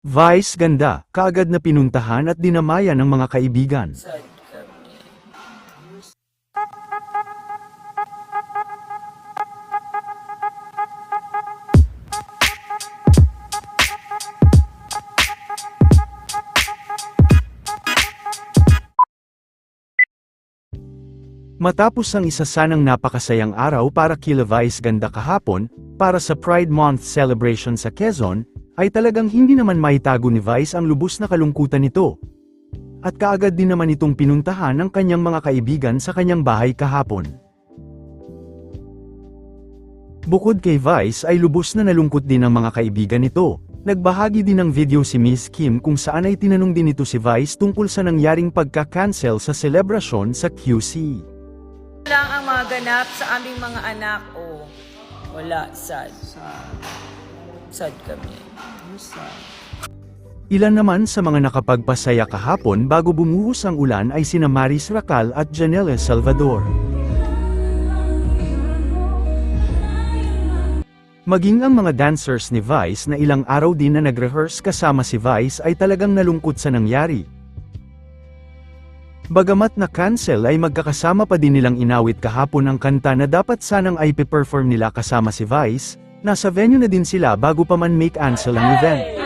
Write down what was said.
Vice ganda, kaagad na pinuntahan at dinamayan ng mga kaibigan. Matapos ang isa sanang napakasayang araw para kila Vice ganda kahapon, para sa Pride Month celebration sa Quezon, ay talagang hindi naman maitago ni Vice ang lubos na kalungkutan nito. At kaagad din naman itong pinuntahan ng kanyang mga kaibigan sa kanyang bahay kahapon. Bukod kay Vice ay lubos na nalungkot din ang mga kaibigan nito. Nagbahagi din ng video si Miss Kim kung saan ay tinanong din ito si Vice tungkol sa nangyaring pagka-cancel sa selebrasyon sa QC. lang ang mga ganap sa aming mga anak. Oh, wala. Sad. Sad kami. Ilan naman sa mga nakapagpasaya kahapon bago bumuhos ang ulan ay sina Maris Racal at Janelle Salvador. Maging ang mga dancers ni Vice na ilang araw din na nag-rehearse kasama si Vice ay talagang nalungkot sa nangyari. Bagamat na cancel ay magkakasama pa din nilang inawit kahapon ang kanta na dapat sanang ay perform nila kasama si Vice, nasa venue na din sila bago pa man make cancel ang event.